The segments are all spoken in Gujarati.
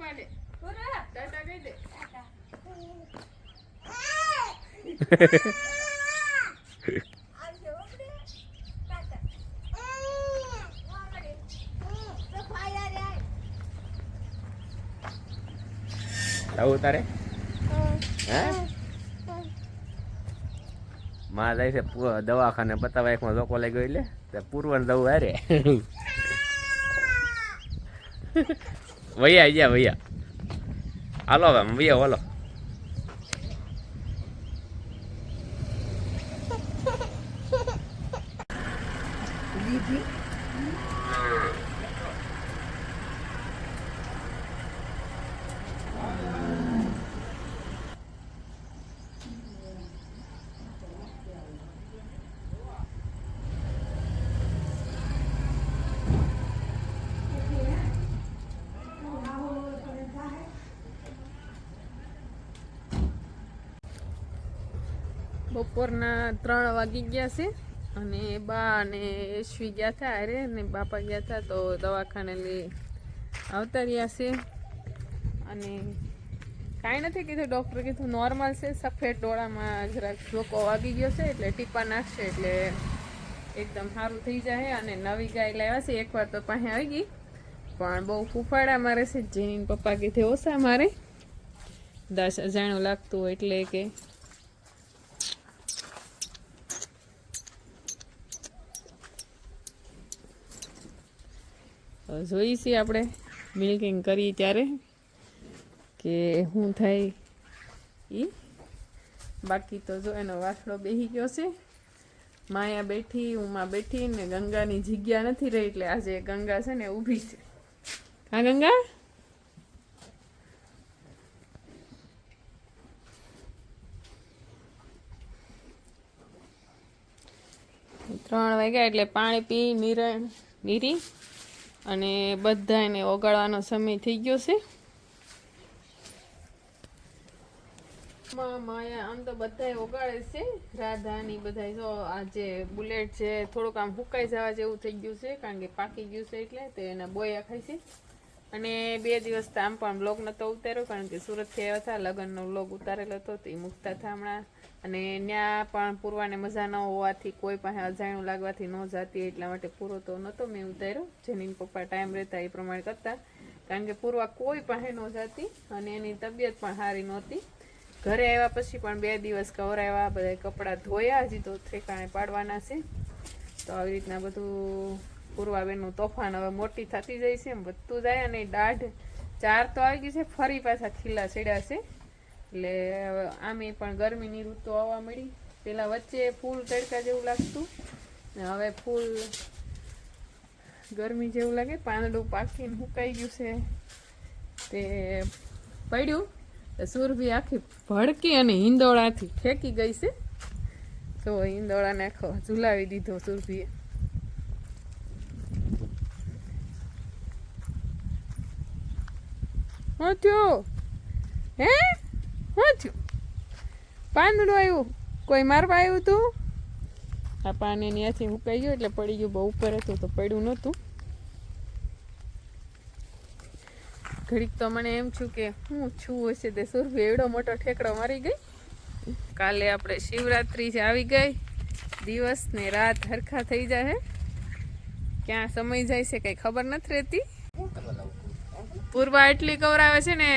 પાડે. ટાટા કહી દે. જવું તારે? હે? માં જાય છે દવાખાને બતાવવા એકમાં લોકો લઈ ગયો એટલે પૂર્વ દવું હારે. વૈયા ગયા ભૈયા હાલો હવે વૈયા હાલો બપોરના ત્રણ વાગી ગયા છે અને બા અને યશવી ગયા હતા અરે અને બાપા ગયા હતા તો દવાખાને લઈ આવતા રહ્યા છે. અને કાંઈ નથી કીધું, ડૉક્ટરે કીધું નોર્મલ છે, સફેદ ડોળામાં જરાક ધોકો વાગી ગયો છે એટલે ટીપા નાખશે એટલે એકદમ સારું થઈ જાય અને નવી ગાય લાવ્યા છે. એકવાર તો પાસે આવી ગઈ, પણ બહુ ફૂફાડા મારે છે. જેની પપ્પા કીધે ઓછા મારે. દસ અજાણું લાગતું હોય એટલે કે તો જોઈએ આપણે મિલ્કિંગ કરીએ ત્યારે કે શું થાય એ બાકી તો જો એનો વાસળો બેસી ગયો છે. માયા બેઠી, ઉમા બેઠી ને ગંગાની જગ્યા નથી રહી એટલે આજે ગંગા છે ને ઊભી છે. હા ગંગા? ત્રણ વાગ્યા એટલે પાણી પી નિરણ નીરી. અને બધાને ઓગાળવાનો સમય થઈ ગયો છે. માયા આમ તો બધાય ઓગાળે છે. રાધાની બધાય જો આ જે બુલેટ છે થોડુંક આમ હુકાઈ જવા જેવું થઈ ગયું છે, કારણ કે પાકી ગયું છે એટલે તો એના બોયા ખાય છે. અને બે દિવસ તો આમ પણ બ્લોગ નતો ઉતાર્યો, કારણ કે સુરતથી આવ્યા હતા, લગ્નનો બ્લોગ ઉતારેલો હતો, તે મૂકતા હતા હમણાં. અને ત્યાં પણ પૂરવાને મજા ન હોવાથી, કોઈ પાસે અજાણ્યું લાગવાથી ન જાતી, એટલા માટે પૂરો તો નહોતો મેં ઉતાર્યો. જેની પપ્પા ટાઈમ રહેતા એ પ્રમાણે કરતા. કારણ કે પૂરવા કોઈ પાસે ન જાતી અને એની તબિયત પણ સારી નહોતી. ઘરે આવ્યા પછી પણ બે દિવસ કવરાવ્યા બધા કપડાં ધોયા, હજી તો ઠેકાણે પાડવાના છે. તો આવી રીતના બધું પૂર્વાબેનનું તોફાન હવે મોટી થતી જાય છે, એમ વધતું જાય અને દાઢ ચાર તો આવી ગઈ છે, ફરી પાછા ખીલા ચડ્યા છે. એટલે હવે આમે પણ ગરમીની ઋતુ આવવા મળી. પેલા વચ્ચે ફૂલ તડકા જેવું લાગતું, ને હવે ફૂલ ગરમી જેવું લાગે. પાંદડું પાકીને સુકાઈ ગયું છે. તે પડ્યું. સુરભી આખી ભડકી અને હિંદોળાથી ફેંકી ગઈ છે. તો હિંદોળાને આખો ઝુલાવી દીધો સુરભીએ. શું થયું હે? હું થયું પાંદડું આવ્યું. કોઈ મારવા આવ્યું તું? આ પાન એની હાથે ઉકાઈ ગયું એટલે પડી ગયું બહુ ઉપર હતું તો પડ્યું નહોતું. ઘડીક તો મને એમ છું કે હું છું હશે તે સુરભી એવડો મોટો ઠેકડો મારી ગઈ. કાલે આપણે શિવરાત્રી જે આવી ગઈ. દિવસ ને રાત હરખા થઈ જાય ક્યાં સમય જાય છે કંઈ ખબર નથી રહેતી. પૂર્વા એટલી કવરાવે છે ને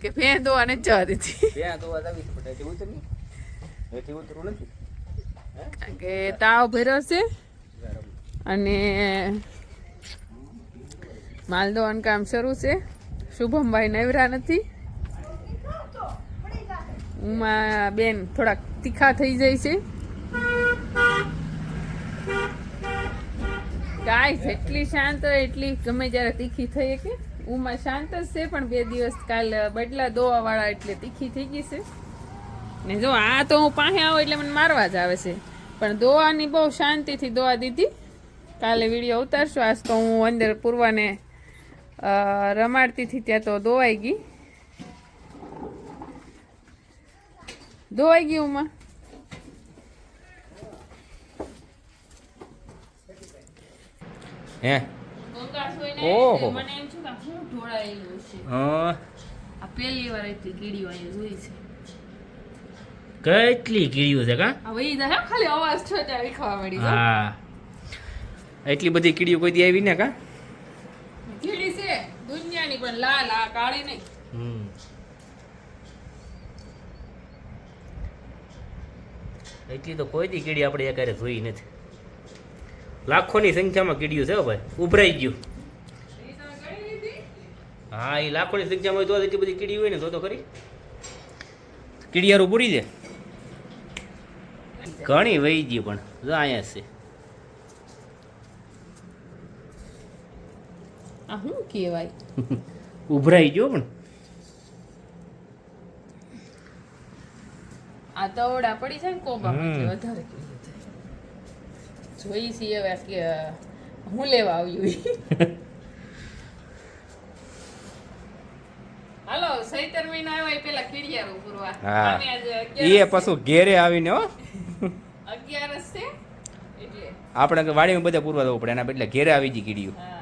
કે ભેં દો અને જવા દીધી. કારણ કે તાવ ભર્યો છે અને માલદોન કામ શરૂ છે. શુભમભાઈ નવરા નથી. ઉમા બેન થોડાક તીખા થઈ જાય છે. ગાય જેટલી શાંત હોય એટલી ગમે જ્યારે તીખી થઈ કે ઉમા શાંત જ છે પણ બે દિવસ કાલ બદલા દોવા વાળા એટલે તીખી થઈ ગઈ છે. ને જો આ તો હું પાસે આવું એટલે મને મારવા જ આવે છે. પણ દોવાની બહુ શાંતિથી દોવા દીધી. કાલે વીડિયો ઉતારશું. આજ તો હું અંદર પૂરવાને રમાડતીથી રમાડતી હતી ત્યાં તો દોવાઈ ગઈ. દોવાઈ ગઈ ઉમા? હે? ઓહો. મને એમ થયું કે આ શું ઢોળાયેલું છે. હા. આ પહેલી વાર એટલી કીડીઓ અહીંયા જોઈ છે. કેટલી કીડીઓ છે કા? હવે ઈ જાય ખાલી અવાજ છો ત્યાં વિખાવા મળી હા. એટલી બધી કીડીઓ કોઈ દી આવી ને કા? કીડી છે દુનિયાની પણ લાલ આ કાળી નહીં. હમ. એટલી તો કોઈ દી કીડી આપણે એકારે જોઈ નથી. લાખોની સંખ્યામાં કીડીઓ છે ભાઈ. ઉભરાઈ ગયું. હા એ લાખોની જગ્યા હોય તો એટલી બધી કીડી હોય ને તો તો કરી કીડિયારું પૂરી દે. ઘણી વહી ગઈ પણ જો અહીંયા છે. આ શું કહેવાય? ઉભરાઈ ગયો પણ. આ તવડા પડી છે ને કોબા વધારે. જોઈ છીએ હવે કે હું લેવા આવ્યું ઈ. હાલો સૈતર એ પેલા કીડિયારું પૂરવા હા. એ પાછું ઘેરે આવીને હો અગિયારસ છે એટલે આપણે વાડીમાં બધા પૂરવા જવું પડે એના બદલે ઘેરે આવી ગઈ કીડીઓ હા